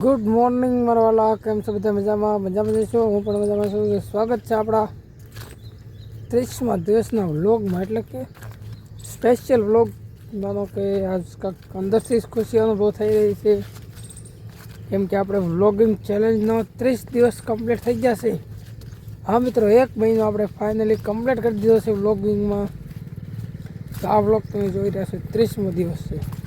Good morning મારા વાલા કેમ છો બધા મજામાં? મજામાં જઈશું. હું પણ મજામાં છું. સ્વાગત છે આપણા ત્રીસમાં દિવસના વ્લોગમાં. એટલે કે સ્પેશિયલ વ્લોગ માનો કે આજ કાંઈક અંદરથી જ ખુશી અનુભવ થઈ રહી છે. કેમ કે આપણે વ્લોગિંગ ચેલેન્જનો ત્રીસ દિવસ કમ્પ્લીટ થઈ ગયા છે. હા મિત્રો, એક મહિનો આપણે ફાઇનલી કમ્પ્લીટ કરી દીધો છે વ્લોગિંગમાં. તો આ વ્લોગ તમે જોઈ રહ્યા છો. ત્રીસમો દિવસ છે.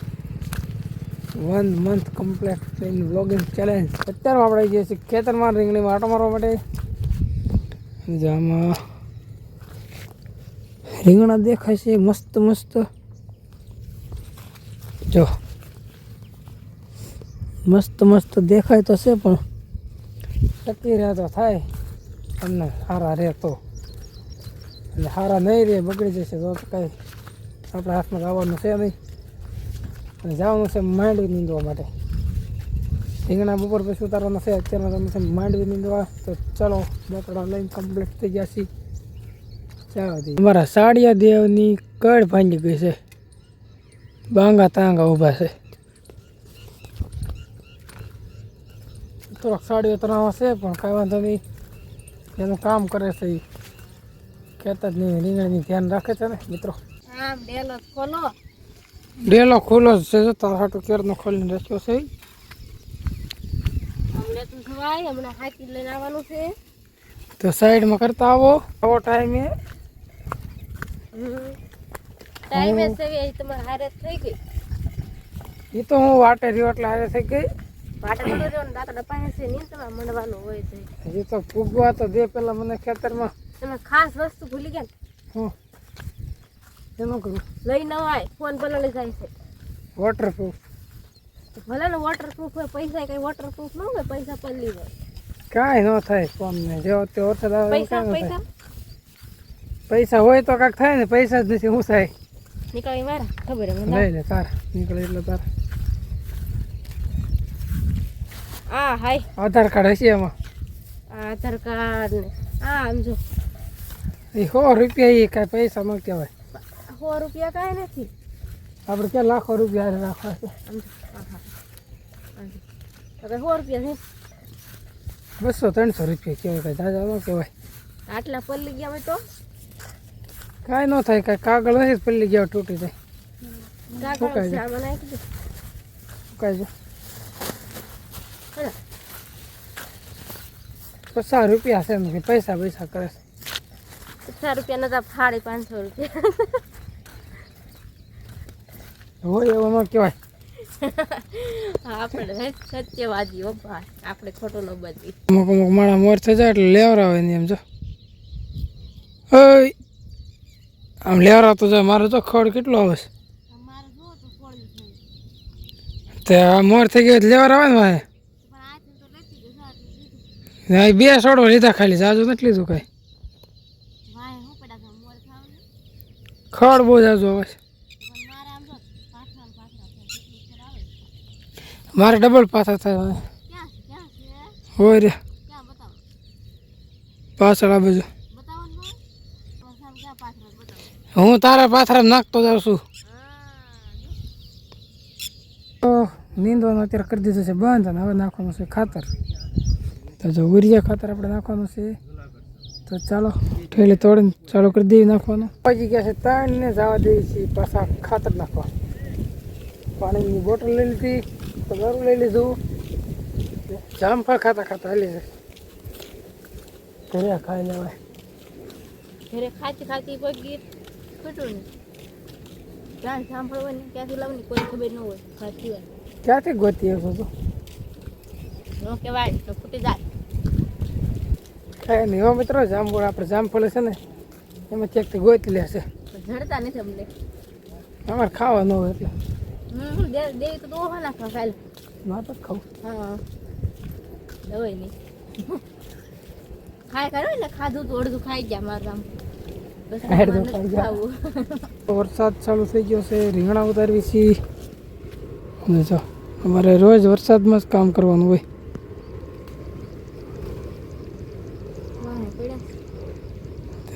વન મંથ કમ્પ્લેટ થઈને વ્લોગિંગ ચેલેન્જ અત્યારે આપણે જઈએ છીએ ખેતરમાં રીંગણીમાં આટો મારવા માટે જે આમાં રીંગણા દેખાય છે, મસ્ત મસ્ત. જો. મસ્ત મસ્ત દેખાય તો છે, પણ ટકી રહ્યા તો થાય. તમને સારા રહે તો. એટલે સારા નહીં રહે, બગડી જશે, તો કાંઈ આપણા હાથમાં આવવાનું છે નહીં. અને જવાનું છે માંડવી નીંદવા માટે. રીંગણા બપોર પછી ઉતારવાના છે અત્યારમાં તમે છે માંડવી નીંદવા. તો ચલો બકડા લઈને કમ્પ્લીટ થઈ ગયા છીએ. ચાલો અમારા સાડિયા દેવની કડ ભાંગી ગઈ છે. બાંગા તાંગા ઊભા છે. થોડોક સાડીઓ તણાવ છે, પણ કાંઈ વાંધો નહીં. એનું કામ કરે છે એ કહેતા જ નહીં, રીંગણાની ધ્યાન રાખે છે ને, મિત્રો? આમ ડેલો ખોલો. ડેલો ખુલ્લો જ છે તારા હાટું કેરનો ખોલીને રાખ્યો છે. તું સવાય હમણાં હાથી લઈને આવવાનું છે. તો સાઈડમાં કરતા આવો. આવો ટાઈમે. ટાઈમે એ તમારે હારે થઈ ગઈ. એ તો હું વાટે રહ્યો એટલે હારે થઈ ગઈ. વાટે તો ફૂગવા તો દે પેલા મને ખેતરમાં. તમે ખાસ વસ્તુ ભૂલી ગયા ને કરું લઈ ન આય ફોન ભલે લઈ જાય છે. વોટરપ્રૂફ ભલે ને વોટરપ્રૂફ હોય પૈસા કઈ વોટરપ્રૂફ ન હોય પૈસા પલ્લી હોય. કાંઈ ન થાય ફોનને જો તે વરસાદ આવે પૈસા પૈસા? પૈસા હોય તો કાંઈક થાય ને પૈસા જ નથી શું થાય? નીકળી મારા? ખબર હે મને? લઈ લે તાર. નીકળે એટલે તાર. આ હાય. આધાર કાર્ડ હશે એમાં? આ આધાર કાર્ડ ને. આ આમ જો. એ સો રૂપિયા એ કાંઈ પૈસા ન કહેવાય. સો રૂપિયા કાંઈ નથી. આપણે ક્યાં લાખો રૂપિયા રાખવા છે? આમ જો આ હા આમ જો. તો કઈ સો રૂપિયા છે. બસો ત્રણસો રૂપિયા કેવાય કઈ દાદા ન કહેવાય આટલા પલ્લી ગયા હોય તો? કાંઈ ન થાય કાંઈ કાગળ નથી પલ્લી ગયા તૂટી જાય. કાકા કાંઈ છે આમાં નાખી દે. કાંઈ જો હેલો. પચાસ રૂપિયા છે પૈસા પૈસા કરે છે. પચાસ રૂપિયા નતા ફાડી પાંચસો રૂપિયા. હોય એવું ન કહેવાય. આપણે સત્યવાદી હો ભાઈ. આપણે ખોટું ન અમુક અમુક માણા મોર થઈ જાય એટલે લેવરાવે ને એમ જો. ઓય આમ લેવરાવતો જાય મારો તો ખડ કેટલો આવે છે? અમારે જો તો મોર થઈ ગયો એટલે લેવરાવે ને મારે બે સોડો લીધા ખાલી જાજુ નથી લીધું કાંઈ? ભાઈ હું પડા તો મોર ખાવ ને ખડ બહુ જાજુ આવે છે પણ મારે આમ જો પાછળ પાછળ થાય કેટલું ખેર આવે મારે ડબલ પાછા થાય છે છે હોય રે. પાછળ આ બાજુ. પાછળ હું તારા પાથરા નાખતો જાઉં છું. તો નીંદવાનું અત્યારે કરી દીધું છે બંધ અને હવે નાખવાનું છે ખાતર. તો જો ઉરિયા ખાતર આપણે નાખવાનું છે. તો ચાલો ઠેલી તોડીને ચાલુ કરી દઈએ નાખવાનું. પહોંચી ગયા છે ત્રણ ને જવા દઈએ છીએ પાછા ખાતર નાખવા. પાણીની બોટલ લઈ લીધી. તો ગરું લઈ લીધું. જામફળ ખાતા ખાતા છે ઘરે ખાઈ લેવાય. ઘરે ખાતી ખાતી કોઈ ગીત ખૂટું ને જામફળ સાંભળવું ને ક્યાંથી લાવવાની કોઈ ખબર ન હોય. ખાતી હોય. ક્યાંથી ગોતી આવ્યો તો? ન કહેવાય તો ખૂટી જાય. કાંઈ નહીં હો મિત્રો જામફળ આપણે જામફળ છે ને એમાં ચેક ગોતી લેશે. જડતા નથી અમને. અમારે ખાવા ન હોય એટલે. હમ દે દે તો તો ઓહા નાખવા ખાલ ના તો ખાવું હા. દવાઈ નહીં ખાય કરો ને ખાધું તો અડધું ખાઈ ગયા મારું આમ. વરસાદ ચાલુ થઈ ગયો છે રીંગણા ઉતારવી છીએ જો અમારે રોજ વરસાદમાં જ કામ કરવાનું હોય.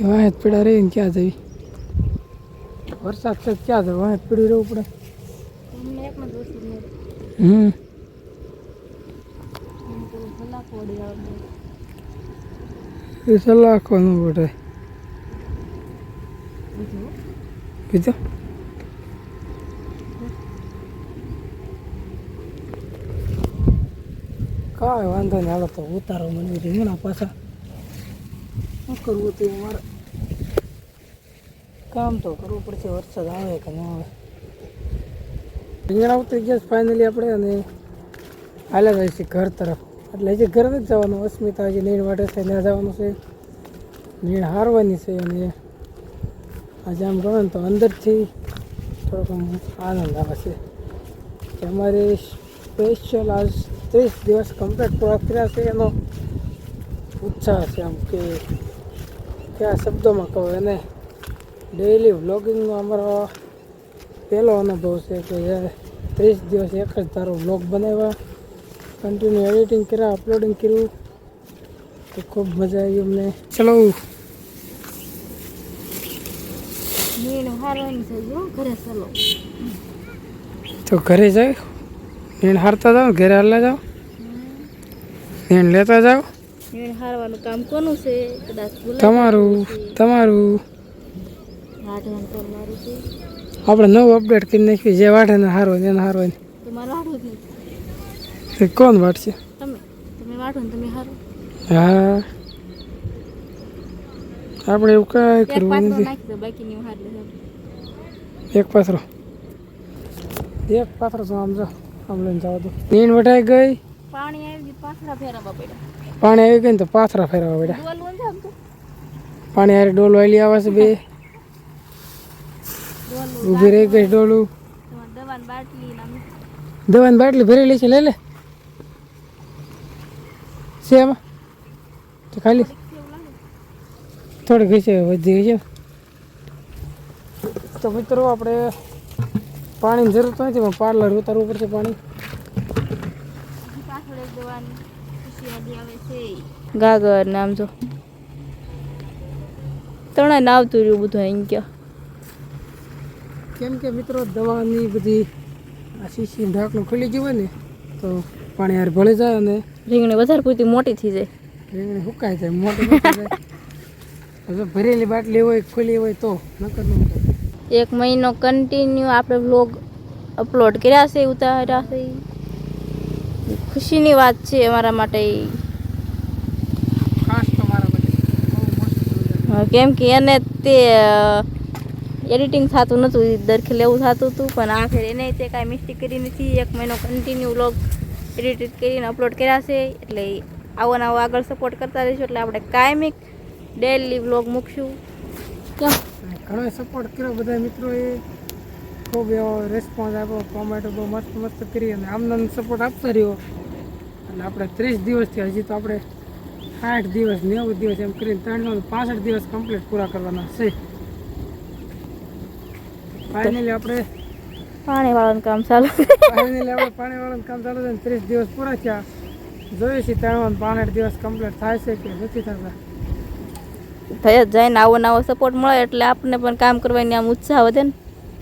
વાહ, પીડા રહી ને રહીને ક્યાં જવી? વરસાદ છે ક્યાં જવું? વાંહે પીડી રહેવું પડે અમને એકમાં જ વસ્તુ નહીં. હમ. એ સલાખો ન પડે બીજું? કાંઈ વાંધો નહીં હાલો તો ઉતારો મંદિર હમણાં પાછા. શું કરવું તે મારે? કામ તો કરવું પડશે વરસાદ આવે કે ન આવે? રીંગણા ઉતરી ગયા ફાઇનલી આપણે અને હાલે જાય છે ઘર તરફ. એટલે હજી ઘર નથી જવાનું. અસ્મિતા હજી નીણ વાટે છે, ત્યાં જવાનું છે. નીણ હારવાની છે અને આજે આમ ગમે ને તો અંદરથી થોડોક આનંદ આવે છે. કે અમારે સ્પેશિયલ આજ ત્રીસ દિવસ કમ્પ્લીટ પૂરા કર્યા છે. એનો ઉત્સાહ છે આમ કે કયા શબ્દોમાં કહું એને. ડેઈલી વ્લોગિંગનો અમારો પહેલો અનુભવ છે કે જ્યારે ત્રીસ દિવસ એક જ તારો વ્લોગ બનાવ્યા. કન્ટિન્યુ એડિટિંગ કર્યા અપલોડિંગ કર્યું. તો ખૂબ મજા આવી અમને. ચલો. તો ઘરે જાય નીણ હારતા જાઓ ઘરે હારલા જાઓ. નીણ લેતા જાઓ. હારવાનું કામ કોનું છે? તમારું તમારું. આપણે નવું અપડેટ કરી નાખ્યું જે વાટે ને હારો એને હારો ને. મારું હારું એ કોણ વાટશે ને હા. આપણે એવું કાંઈ કરવું નથી. એક પાથરો. એક પાથરો તો આમ જો આમ લઈને જવા દો. નીન વટાઈ ગઈ? પાણી આવી ગયું પાથરા ફેરવવા પડ્યા. પાણી આવી ગઈ ને તો પાથરા ફેરવા પડ્યા. ને પાણી હારે ડોલ વાલી આવે છે બે. ઊભી રહી ગઈ ડોલું. દવાની બાટલી ભરેલી છે, લે લે. છે એમાં તો ખાલી. થોડી ઘી છે, વધી ગઈ છે. તો મિત્રો, આપણે પાણીની જરૂર તો નથી, પણ પાર્લર ઉતારવું પડશે પાણી. ગાગર નામ જો. ત્રણે નાવતું રહ્યું બધું અહીં ગયા કેમ કે મિત્રો દવાની બધી આ શીશી ઢાંકણું ખુલી ગયું હોય ને તો પાણી યાર ભળી જાય અને રીંગણી વધારે પૂરતી મોટી થઈ જાય. રીંગણી સુકાઈ જાય મોટી જાય. હવે ભરેલી બાટલી હોય ખુલી હોય તો નકર ન એક મહિનો કન્ટિન્યુ આપણે વ્લોગ અપલોડ કર્યા છે ઉતાર્યા છે. ખુશીની વાત છે અમારા માટે. કેમ કે એને તે એડિટિંગ થતું નહોતું દરખે લેવું થતું હતું પણ આ ફેર એને તે કાંઈ મિસ્ટેક કરી નથી. એક મહિનો કન્ટિન્યુ વ્લોગ એડિટ કરીને અપલોડ કર્યા છે એટલે આવો ને આવો આગળ સપોર્ટ કરતા રહીશું એટલે આપણે કાયમિક ડેલી વ્લોગ મૂકશું. કેમ? ઘણો સપોર્ટ કર્યો બધા મિત્રોએ. ખૂબ એવો રિસ્પોન્સ આપ્યો કોમેન્ટ બહુ મસ્ત મસ્ત કરી અને આમને સપોર્ટ આપતો રહ્યો. એટલે આપણે ત્રીસ દિવસથી હજી તો આપણે સાઠ દિવસ નેવું દિવસ એમ કરીને ત્રણસો પાસઠ દિવસ કમ્પ્લીટ પૂરા કરવાના છે. ફાઇનલી આપણે પાણી વાળાનું કામ ચાલુ ફાઇનલી આપણે પાણીવાળાનું કામ ચાલુ છે ત્રીસ દિવસ પૂરા થયા. જોઈએ છીએ ત્રણ પાસઠ દિવસ કમ્પ્લીટ થાય છે કે નથી થતા. થઈ જ જાય ને આવો નવો સપોર્ટ મળે એટલે આપણને પણ કામ કરવાની આમ ઉત્સાહ વધે ને.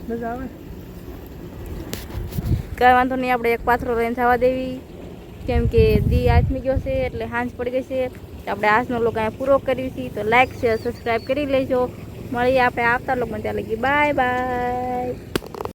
મજા આવે. કાંઈ વાંધો નહીં આપણે એક પાથરો લઈને જવા દેવી. કેમ કે દી આથમી ગયો છે એટલે હાંજ પડી ગઈ છે. આપણે આજનો લોકો અહીંયા પૂરો કરી છીએ તો લાઈક શેર સબસ્ક્રાઈબ કરી લેજો. મળીએ આપણે આવતા લોકો ત્યાં લગી. Bye bye